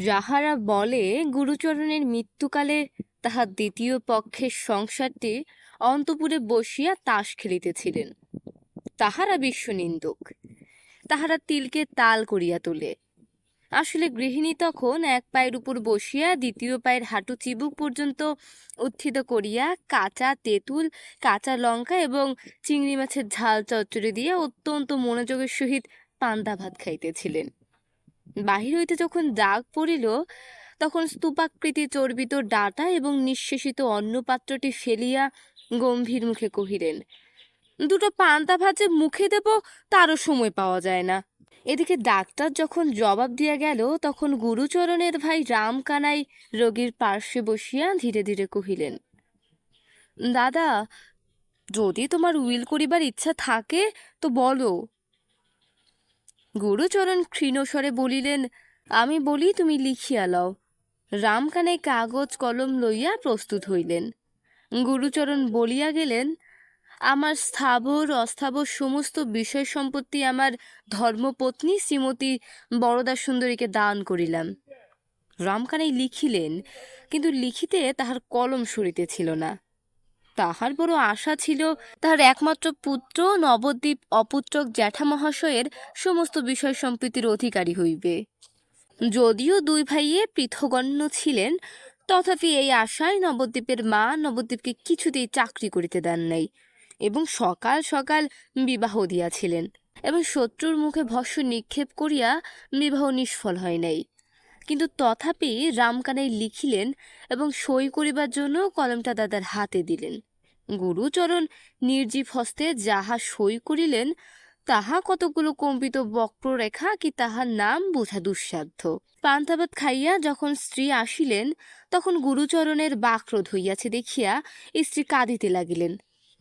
যাহারা বলে গুরুচরণের মৃত্যুকালে তাহার দ্বিতীয় পক্ষের সংসারটি অন্তপুরে বসিয়া তাস খেলিতেছিলেন। তাহারা বিশ্বনিন্দুক। তাহারা তিলকে তাল করিয়া তোলে। আসলে গৃহিণী তখন এক পায়ের উপর বসিয়া দ্বিতীয় পায়ের হাঁটু চিবুক পর্যন্ত উত্থিত করিয়া কাঁচা তেঁতুল, কাঁচা লঙ্কা এবং চিংড়ি মাছের ঝাল চচ্চড়ি দিয়া অত্যন্ত মনোযোগের সহিত পান্তা ভাত খাইতেছিলেন। বাহির হইতে যখন দাগ পড়িল, তখন স্তূপাকৃতি চর্বিত ডাটা এবং নিঃশেষিত অন্নপাত্রটি ফেলিয়া গম্ভীর মুখে কহিলেন, দুটো পান্তা ভাজে মুখে দেব, তারও সময় পাওয়া যায় না। এদিকে ডাক্তার যখন জবাব দিয়া গেল, তখন গুরুচরণের ভাই রামকানাই রোগীর পার্শ্বে বসিয়া ধীরে ধীরে কহিলেন, দাদা, যদি তোমার উইল করিবার ইচ্ছা থাকে, তো বলো। গুরুচরণ ক্ষীণস্বরে বলিলেন, আমি বলি তুমি লিখিয়া লও। রামকানাই কাগজ কলম লইয়া প্রস্তুত হইলেন। গুরুচরণ বলিয়া গেলেন, আমার স্থাবর, অস্থাবর সমস্ত বিষয় সম্পত্তি আমার ধর্মপত্নী শ্রীমতী বরদা সুন্দরীকে দান করিলাম। রামকানাই লিখিলেন, কিন্তু লিখিতে তাহার কলম সরিতেছিল না। তাহার বড় আশা ছিল তাহার একমাত্র পুত্র, নবদ্বীপ অপুত্রক জ্যাঠা মহাশয়ের সমস্ত বিষয় সম্প্রীতির অধিকারী হইবে। যদিও দুই ভাইয়ে পৃথগণ্য ছিলেন, তথাপি এই আশায় নবদ্বীপের মা নবদ্বীপকে কিছুতেই চাকরি করিতে দেন নাই এবং সকাল সকাল বিবাহ দিয়াছিলেন এবং শত্রুর মুখে ভস্য নিক্ষেপ করিয়া বিবাহ নিষ্ফল হয় নাই। কিন্তু তথাপি রামকানাই লিখিলেন এবং সই করিবার জন্য কলমটা দাদার হাতে দিলেন। গুরুচরণ নির্জীব হস্তে যাহা সই করিলেন, তাহা কতগুলো কম্পিত বক্ররেখা কি তাহার নাম বোঝা দুঃসাধ্য। পান্তাভাত খাইয়া যখন স্ত্রী আসিলেন, তখন গুরুচরণের বাক্রোধ হইয়াছে দেখিয়া স্ত্রী কাঁদিতে লাগিলেন।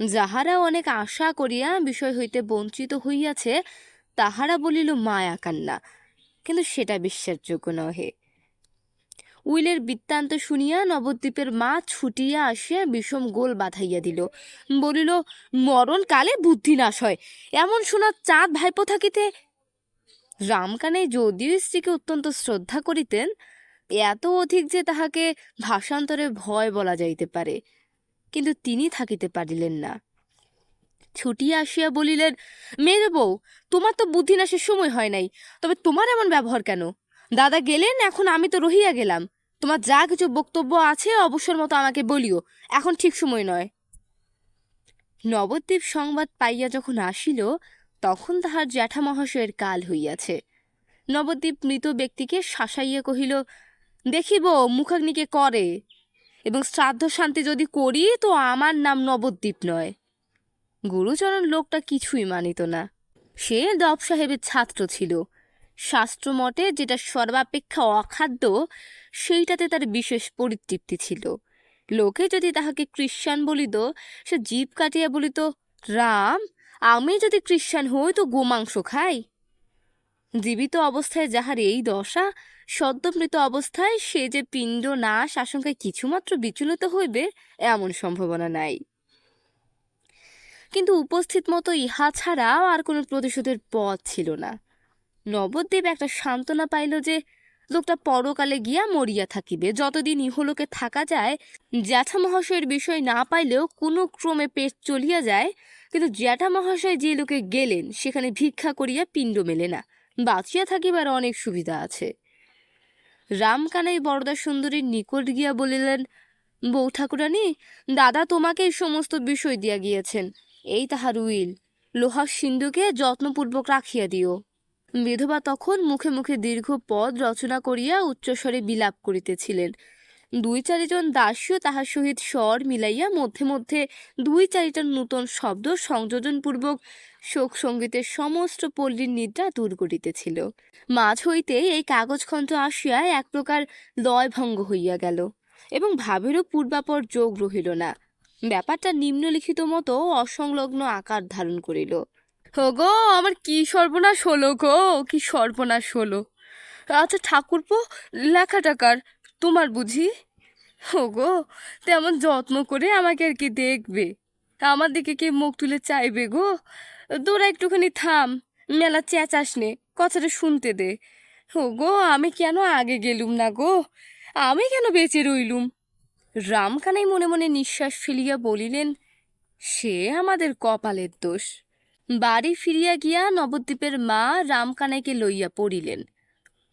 যাহারা অনেক আশা করিয়া বিষয় হইতে বঞ্চিত হইয়াছে, তাহারা বলিল, মায়া কান্না। কিন্তু সেটা বিশ্বাসযোগ্য নহে। উইলের বৃত্তান্ত শুনিয়া নবদ্বীপের মা ছুটিয়া আসিয়া বিষম গোল বাঁধাইয়া দিল। বলিল, মরণ কালে বুদ্ধি নাশ হয়। এমন শোনা চাঁদ ভাইপো থাকিতে? রামকানে যদিও স্ত্রীকে অত্যন্ত শ্রদ্ধা করিতেন, এত অধিক যে তাহাকে ভাষান্তরে ভয় বলা যাইতে পারে। কিন্তু তিনি থাকিতে পারিলেন না। ছুটিয়া আসিয়া বলিলেন মেয়ের বউ, তোমার তো বুদ্ধিনাশের সময় হয় নাই। তবে তোমার এমন ব্যবহার কেন? দাদা গেলেন, এখন আমি তো রহিয়া গেলাম। তোমার যা কিছু বক্তব্য আছে, অবসর মতো আমাকে বলিও। এখন ঠিক সময় নয়। নবদ্বীপ সংবাদ পাইয়া যখন আসিল, তখন তাহার জ্যাঠা মহাশয়ের কাল হইয়াছে। নবদ্বীপ মৃত ব্যক্তিকে শাসাইয়া কহিল, দেখিব, মুখাগ্নিকে করে। এবং শ্রাদ্ধ শান্তি যদি করি, তো আমার নাম নবদ্বীপ নয়। গুরুচরণ লোকটা কিছুই মানিত না। সে দব সাহেবের ছাত্র ছিল। শাস্ত্রমতে যেটা সর্বাপেক্ষা অখাদ্য, সেইটাতে তার বিশেষ পরিতৃপ্তি ছিল। লোকে যদি তাহাকে খ্রিস্টান বলিত, সে জীব কাটিয়া বলিত, রাম, আমি যদি খ্রিস্টান হই তো গোমাংস খাই? জীবিত অবস্থায় যাহার এই দশা, সদ্যমৃত অবস্থায় সে যে পিণ্ড নাশ আশঙ্কায় কিছুমাত্র বিচলিত হইবে, এমন সম্ভাবনা নাই। কিন্তু উপস্থিত মতো ইহা ছাড়াও আর কোনো প্রতিশোধের পথ ছিল না। নবদ্বীপ একটা সান্ত্বনা পাইল যে, লোকটা পরকালে গিয়া মরিয়া থাকিবে। যতদিন ইহলোকে থাকা যায় জ্যাঠা মহাশয়ের বিষয় না পাইলেও কোনো ক্রমে পেট চলিয়া যায়, কিন্তু জ্যাঠা মহাশয় যে লোকে গেলেন, সেখানে ভিক্ষা করিয়া পিণ্ড মেলে না। বাঁচিয়া থাকিবার অনেক সুবিধা আছে। রামকানাই বরদা সুন্দরীর নিকট গিয়া বলিলেন, বউ ঠাকুরানী, দাদা তোমাকে এই সমস্ত বিষয় দিয়া গিয়েছেন। এই তাহার উইল। লোহার সিন্ধুকে যত্নপূর্বক রাখিয়া দিও। বিধবা তখন মুখে মুখে দীর্ঘ পদ রচনা করিয়া উচ্চস্বরে বিলাপ করিতেছিলেন। দুই চারিজন দাসীও তাহার সহিত স্বর মিলাইয়া মধ্যে মধ্যে দুই চারিটা নূতন শব্দ সংযোজনপূর্বক শোক সঙ্গীতের সমস্ত পল্লীর নিদ্রা দূর করিতেছিল। মাঝ হইতে এই কাগজখণ্ড আসিয়া এক প্রকার লয়ভঙ্গ হইয়া গেল এবং ভাবেরও পূর্বাপর যোগ রহিল না। ব্যাপারটা নিম্নলিখিত মতো অসংলগ্ন আকার ধারণ করিল। গো আমার কি সর্বনাশ হলো গো? কি সর্বনাশ হলো? আচ্ছা ঠাকুরপো লেখা টাকার তোমার বুঝি? গো তেমন যত্ন করে আমাকে আর কি দেখবে? আমার দিকে কি মুখ তুলে চাইবে গো? তোরা একটুখানি থাম, মেলা চেঁচাস নে, কথাটা শুনতে দে। ও গো আমি কেন আগে গেলুম না গো? আমি কেন বেঁচে রইলুম? রামকানাই মনে মনে নিঃশ্বাস ফেলিয়া বলিলেন, সে আমাদের কপালের দোষ। বাড়ি ফিরিয়া গিয়া নবদ্বীপের মা রামকানাইকে লইয়া পড়িলেন।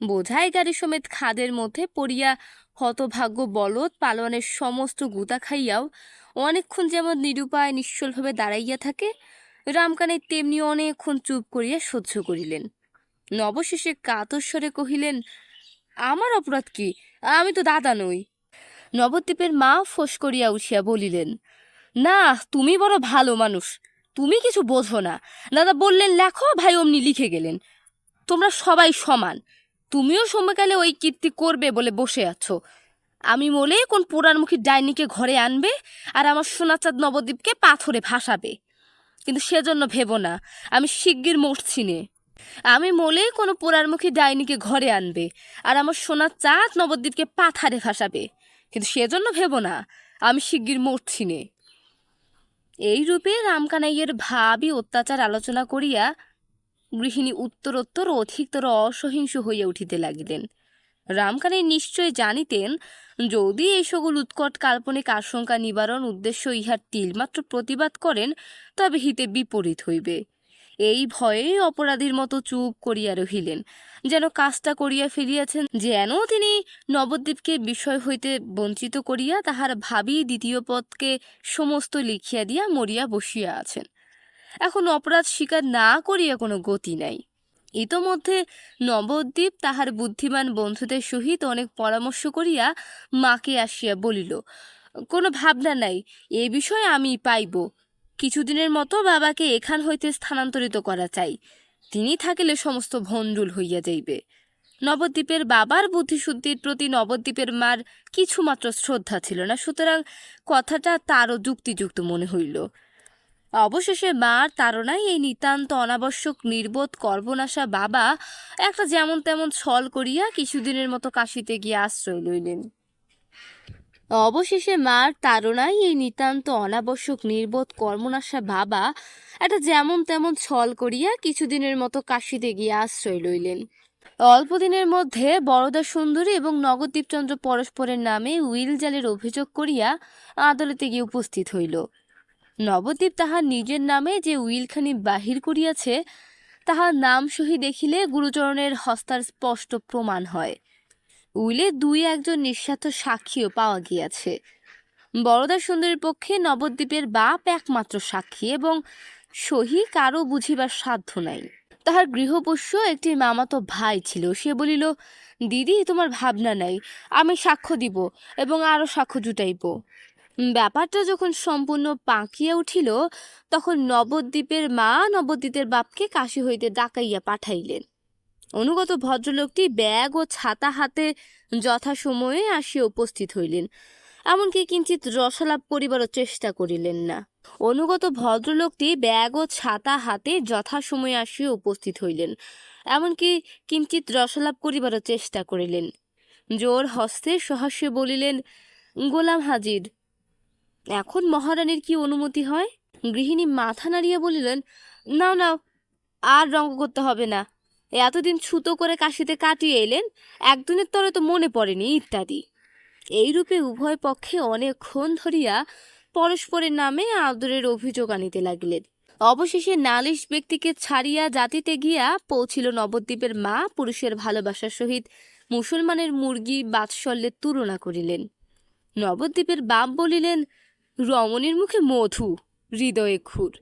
বোঝাই গাড়ি সমেত খাদের মধ্যে পড়িয়া হতভাগ্য বলদ পালোয়ানের সমস্ত গুতা খাইয়াও অনেকক্ষণ যেমন নিরুপায় নিশ্চলভাবে দাঁড়াইয়া থাকে, রামকানাই তেমনি অনেকক্ষণ চুপ করিয়া সহ্য করিলেন। নবশেষে কাতস্বরে কহিলেন, আমার অপরাধ কি? আমি তো দাদা নই। নবদ্বীপের মা ফোঁস করিয়া উঠিয়া বলিলেন, না, তুমি বড় ভালো মানুষ। তুমি কিছু বোঝো না। দাদা বললেন, লেখো, ভাই অমনি লিখে গেলেন। তোমরা সবাই সমান। তুমিও সময়কালে ওই কীর্তি করবে বলে বসে আছো। আমি বলে কোন পোড়ারমুখী ডাইনিকে ঘরে আনবে আর আমার সোনাচাঁদ নবদ্বীপকে পাথরে ভাসাবে। কিন্তু সেজন্য ভেবো না, আমি শিগগির মরছি নে। আমি মলে কোনো পোড়ারমুখী ডাইনিকে ঘরে আনবে আর আমার সোনার চাঁদ নবদ্বীপকে পাথারে ভাসাবে। কিন্তু সেজন্য ভেবো না, আমি শিগগির মরছি নে। এই রূপে রামকানাইয়ের ভাবি অত্যাচার আলোচনা করিয়া গৃহিণী উত্তরোত্তর অধিকতর অসহিংস হইয়া উঠিতে লাগিলেন। রামকানাই নিশ্চয় জানিতেন, যদি এই সকল উৎকট কাল্পনিক আশঙ্কা নিবারণ উদ্দেশ্য ইহার তিলমাত্র প্রতিবাদ করেন, তবে হিতে বিপরীত হইবে। এই ভয়ে অপরাধীর মতো চুপ করিয়া রহিলেন, যেন কাজটা করিয়া ফেলিয়াছেন, যেন তিনি নবদ্বীপকে বিষয় হইতে বঞ্চিত করিয়া তাহার ভাবি দ্বিতীয় পদকে সমস্ত লিখিয়া দিয়া মরিয়া বসিয়া আছেন। এখন অপরাধ স্বীকার না করিয়া কোনো গতি নাই। ইতোমধ্যে নবদ্বীপ তাহার বুদ্ধিমান বন্ধুদের সহিত অনেক পরামর্শ করিয়া মাকে আসিয়া বলিল, কোনো ভাবনা নাই, এ বিষয়ে আমি পাইব। কিছুদিনের মতো বাবাকে এখান হইতে স্থানান্তরিত করা চাই। তিনি থাকিলে সমস্ত ভণ্ডুল হইয়া যাইবে। নবদ্বীপের বাবার বুদ্ধিশুদ্ধির প্রতি নবদ্বীপের মার কিছুমাত্র শ্রদ্ধা ছিল না, সুতরাং কথাটা তারও যুক্তিযুক্ত মনে হইল। অবশেষে মার তাড়নায় এই নিতান্ত অনাবশ্যক নির্বোধ কর্বনাশা বাবা একটা যেমন তেমন ছল করিয়া কিছুদিনের মতো কাশিতে গিয়ে আশ্রয় লইলেন। অবশেষে মার তাড়নায় এই নিতান্ত অনাবশ্যক নির্বোধ কর্মনাশা বাবা একটা যেমন তেমন ছল করিয়া কিছুদিনের মতো কাশিতে গিয়া আশ্রয় লইলেন। অল্প দিনের মধ্যে বরদা সুন্দরী এবং নগদীপচন্দ্র পরস্পরের নামে উইল জালের অভিযোগ করিয়া আদালতে গিয়ে উপস্থিত হইল। নবদ্বীপ তাহার নিজের নামে যে উইলখানি বাহির করিয়াছে, তাহার নাম সহি দেখিলে গুরুচরণের হস্তার স্পষ্ট প্রমাণ হয়। উইলে দুই একজন নিঃস্বার্থ সাক্ষীও পাওয়া গিয়াছে। বরদা সুন্দরীর পক্ষে নবদ্বীপের বাপ একমাত্র সাক্ষী এবং সহি কারও বুঝিবার সাধ্য নাই। তাহার গৃহপোষ্য একটি মামাতো ভাই ছিল। সে বলিল, দিদি, তোমার ভাবনা নাই। আমি সাক্ষ্য দিব এবং আরও সাক্ষ্য জুটাইব। ব্যাপারটা যখন সম্পূর্ণ পাকিয়া উঠিল, তখন নবদ্বীপের মা নবদ্বীপের বাপকে কাশি হইতে ডাকাইয়া পাঠাইলেন। অনুগত ভদ্রলোকটি ব্যাগ ও ছাতা হাতে যথাসময়ে আসিয়া উপস্থিত হইলেন। এমনকি কিঞ্চিত রসলাভ করিবারও চেষ্টা করিলেন না। অনুগত ভদ্রলোকটি ব্যাগ ও ছাতা হাতে যথাসময়ে আসিয়া উপস্থিত হইলেন। এমনকি কিঞ্চিত রসলাভ করিবারও চেষ্টা করিলেন। জোর হস্তে সহাস্যে বলিলেন, গোলাম হাজির, এখন মহারানীর কি অনুমতি হয়? গৃহিণী মাথা নাড়িয়া বলিলেন নাও নাও আর রঙ্গ করতে হবে না। এতদিন ছুতো করে কাশিতে কাটিয়ে এলেন, একদিনের তরে তো মনে পড়েনি ইত্যাদি। এইরূপে উভয় পক্ষে অনেকক্ষণ ধরিয়া পরস্পরের নামে আদরের অভিযোগ আনিতে লাগিলেন। অবশেষে নালিশ ব্যক্তিকে ছাড়িয়া জাতিতে গিয়া পৌঁছিল নবদ্বীপের মা পুরুষের ভালোবাসার সহিত মুসলমানের মুরগি বাৎসল্যের তুলনা করিলেন। নবদ্বীপের বাপ বলিলেন, রমণীর মুখে মধু, হৃদয়ে খুর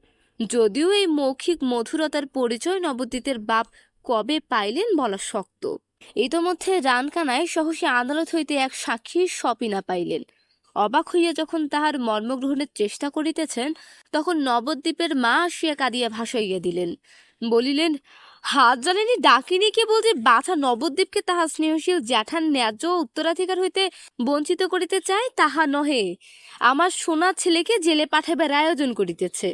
যদিও এই মৌখিক মধুরতার পরিচয় নবদ্বীপের বাপ কবে পাইলেন বলা শক্ত। ইতোমধ্যে রানকানায় সহসে আদালত হইতে এক সাক্ষীর সপিনা পাইলেন। অবাক হইয়া যখন তাহার মর্মগ্রহণের চেষ্টা করিতেছেন, তখন নবদ্বীপের মা আসিয়া কাঁদিয়া ভাসাইয়া দিলেন। বলিলেন, হাত জানেনি ডাকিনি কেবল যে বাছা নবদ্বীপকে তাহার স্নেহশীল জ্যাঠান ন্যায্য উত্তরাধিকার হইতে বঞ্চিত করিতে চায়, তাহা নহে। আমার সোনার ছেলেকে জেলে পাঠাইবার আয়োজন করিতেছে।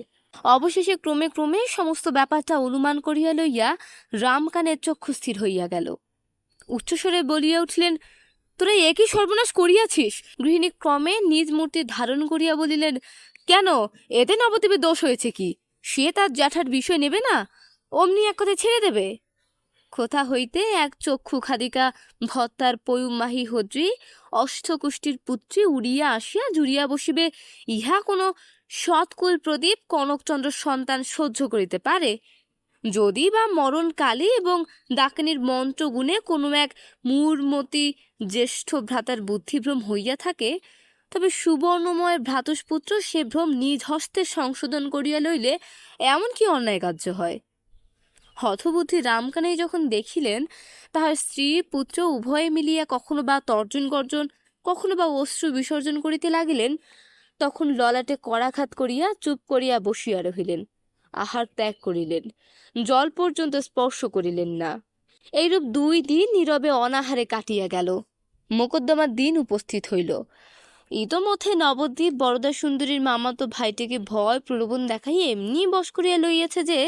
অবশেষে ক্রমে ক্রমে সমস্ত ব্যাপারটা অনুমান করিয়া লইয়া রামকানের চক্ষু স্থির হইয়া গেল। উচ্চস্বরে বলিয়া উঠিলেন, তোরা একই সর্বনাশ করিয়াছিস? গৃহিণী ক্রমে নিজ মূর্তি ধারণ করিয়া বলিলেন, কেন? এতে নবদ্বীপের দোষ হয়েছে কি? সে তার জ্যাঠার বিষয় নেবে না? অমনি এক কথায় ছেড়ে দেবে? কোথা হইতে এক চক্ষু খাদিকা ভত্তার পয়ুমাহি হদ্রি অষ্টকুষ্টির পুত্রী উড়িয়া আসিয়া জুড়িয়া বসিবে, ইহা কোনো সৎকুল প্রদীপ কনকচন্দ্র সন্তান সহ্য করিতে পারে। যদি বা মরণকালে এবং ডাকিনীর মন্ত্রগুণে কোনো এক মূর্মতি জ্যেষ্ঠ ভ্রাতার বুদ্ধিভ্রম হইয়া থাকে, তবে সুবর্ণময় ভ্রাতুষ্পুত্র সে ভ্রম নিজ হস্তে সংশোধন করিয়া লইলে এমন কি অন্যায় কার্য হয়? হতবুদ্ধি রামকানাই যখন দেখিলেন, তাহার স্ত্রী, পুত্র উভয়ে মিলিয়া কখনো বা তর্জন গর্জন, কখনো বা অশ্রু বিসর্জন করিতে লাগিলেন তখন ললাটে করাঘাত করিয়া চুপ করিয়া বসিয়া রহিলেন। আহার ত্যাগ করিলেন। জল পর্যন্ত স্পর্শ করিলেন না। এইরূপ দুই দিন নীরবে অনাহারে কাটিয়া গেল। মোকদ্দমার দিন উপস্থিত হইল। ইতোমধ্যে নবদ্বীপ বরদা সুন্দরীর মামাতো ভাইটিকে ভয় প্রলোভন দেখাই এমনি বশ করিয়া লইয়াছে যে,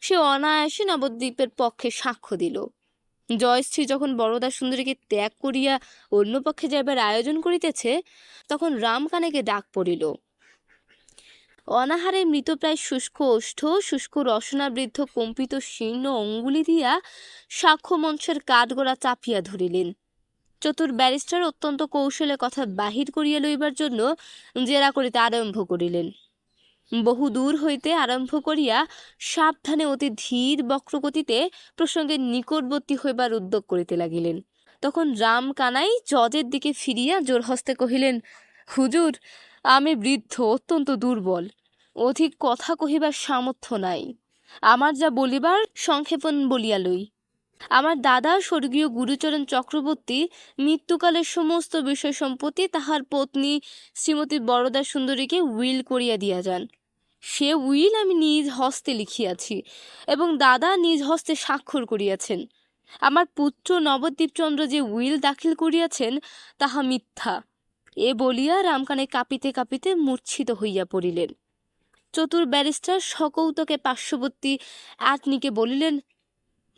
সে অনায়াসে নবদ্বীপের পক্ষে সাক্ষ্য দিল। জয়শ্রী যখন বরদা সুন্দরীকে ত্যাগ করিয়া অন্য পক্ষে যাইবার আয়োজন করিতেছে, তখন রামকানেকে ডাক পড়িল। অনাহারে মৃতপ্রায় শুষ্ক ওষ্ঠ, শুষ্ক রসনাবৃদ্ধ কম্পিত শীর্ণ অঙ্গুলি দিয়া সাক্ষ্য মঞ্চের কাঠগোড়া চাপিয়া ধরিলেন। চতুর ব্যারিস্টার অত্যন্ত কৌশলে কথা বাহির করিয়া লইবার জন্য জেরা করিতে আরম্ভ করিলেন। বহু দূর হইতে আরম্ভ করিয়া সাবধানে অতি ধীর বক্রগতিতে প্রসঙ্গের নিকটবর্তী হইবার উদ্যোগ করিতে লাগিলেন। তখন রাম কানাই জজের দিকে ফিরিয়া জোর হস্তে কহিলেন, হুজুর, আমি বৃদ্ধ, অত্যন্ত দুর্বল। অধিক কথা কহিবার সামর্থ্য নাই। আমার যা বলিবার সংক্ষেপণ বলিয়া লই। আমার দাদা স্বর্গীয় গুরুচরণ চক্রবর্তী মৃত্যুকালের সমস্ত বিষয় সম্পত্তি তাহার পত্নী শ্রীমতী বরদা সুন্দরীকে উইল করিয়া দিয়া যান। সে উইল আমি নিজ হস্তে লিখিয়াছি এবং দাদা নিজ হস্তে স্বাক্ষর করিয়াছেন। আমার পুত্র নবদ্বীপচন্দ্র যে উইল দাখিল করিয়াছেন, তাহা মিথ্যা। এ বলিয়া রামকানে কাঁপিতে কাঁপিতে মূর্ছিত হইয়া পড়িলেন। চতুর ব্যারিস্টার সকৌতকে পার্শ্ববর্তী আতনিকে বলিলেন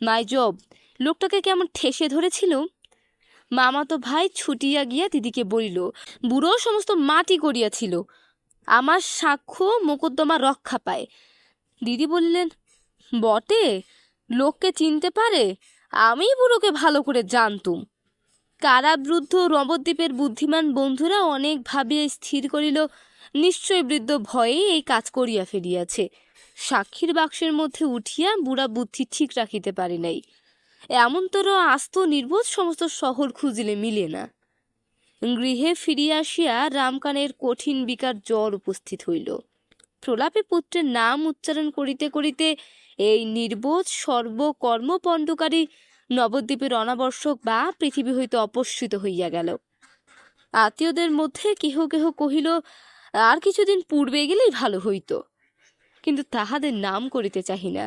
মাইজব লোকটাকে কেমন ঠেসে ধরেছিল? মামাতো ভাই ছুটিয়া গিয়া দিদিকে বলিল, বুড়ো সমস্ত মাটি করিয়াছিল আমার সাক্ষ্য মোকদ্দমা রক্ষা পায়। দিদি বললেন, বটে, লোককে চিনতে পারে, আমি বুড়োকে ভালো করে জানতুম। কারাবৃদ্ধ নবদ্বীপের বুদ্ধিমান বন্ধুরা অনেক ভাবিয়া স্থির করিল, নিশ্চয় বৃদ্ধ ভয়ে এই কাজ করিয়া ফেলিয়াছে। সাক্ষীর বাক্সের মধ্যে উঠিয়া বুড়া বুদ্ধি ঠিক রাখিতে পারে নাই। এমনতর আস্ত নির্বোধ সমস্ত শহর খুঁজিলে মিলে না। গৃহে ফিরিয়া আসিয়া রামকানের কঠিন বিকার জ্বর উপস্থিত হইল। প্রলাপে পুত্রের নাম উচ্চারণ করিতে করিতে এই নির্বোধ সর্বকর্মপণ্ডকারী নবদ্বীপের অনাবশ্যক বা পৃথিবী হইতে অপসৃত হইয়া গেল। আত্মীয়দের মধ্যে কেহ কেহ কহিল, আর কিছুদিন পূর্বে গেলেই ভালো হইত। কিন্তু তাহাদের নাম করিতে চাহি না।